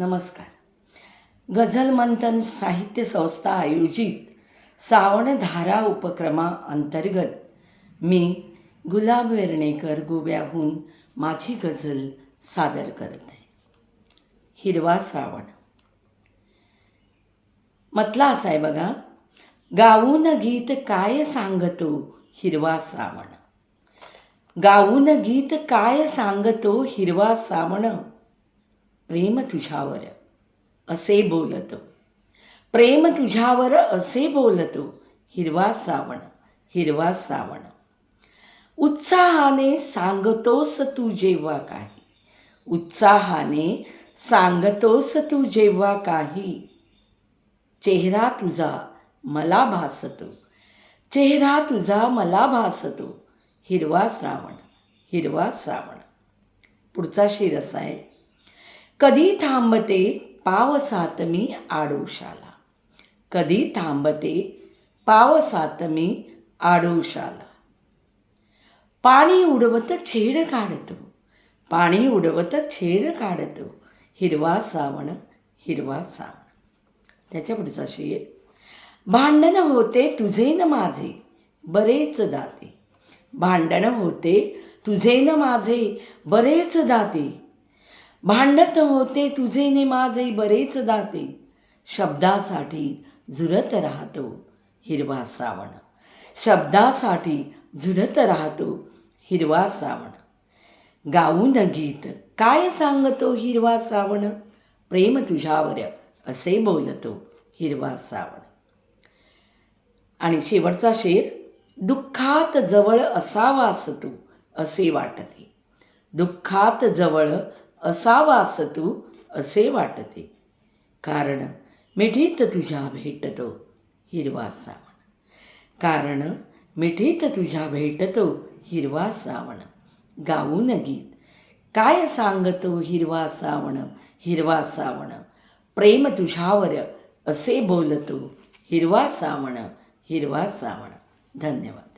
नमस्कार. गझल मंथन साहित्य संस्था आयोजित सावणधारा उपक्रमा अंतर्गत मी गुलाब वेर्णेकर गोव्याहून माझी गझल सादर करत. आहे हिरवा श्रावण म्हटला असा आहे बघा गाऊन गीत काय सांगतो हिरवा श्रावण गाऊन गीत काय सांगतो हिरवा श्रावण प्रेम तुझ्यावर असे बोलतो. प्रेम तुझ्यावर असे बोलतो. हिरवा सावण हिरवा सावण. उत्साहाने सांगतोस तू जेव्हा काही. उत्साहाने सांगतोस तू जेव्हा काही. चेहरा तुझा मला भासतो. चेहरा तुझा मला भासतो. हिरवा श्रावण हिरवा श्रावण पुढचा शिरस आहे. कधी थांबते पावसात मी आडोशाला? कधी थांबते पावसात मी आडोशाला? पाणी उडवत छेड काढतो पाणी उडवत छेड काढतो हिरवा सावण हिरवा सावण. त्याच्या पुढचा शेर भांडण होते तुझे न माझे बरेच दाते. भांडण होते तुझे न माझे बरेच दाते. भांडत होते तुझे ने माझे बरेच दाते. शब्दासाठी झुरत राहतो हिरवा सावण. शब्दासाठी झुरत राहतो हिरवा सावण. गाऊन गीत काय सांगतो हिरवा सावण? प्रेम तुझ्यावर असे बोलतो हिरवा सावण. आणि शेवटचा शेर दुःखात जवळ असावास तू असे वाटते. दुःखात जवळ असावास तू असे वाटते. कारण मिठीत तुझ्या भेटतो हिरवा सावण कारण मिठीत तुझ्या भेटतो हिरवा सावण गाऊन गीत. काय सांगतो हिरवा सावण हिरवा सावण प्रेम तुझ्यावर असे बोलतो हिरवा सावण हिरवा सावण धन्यवाद.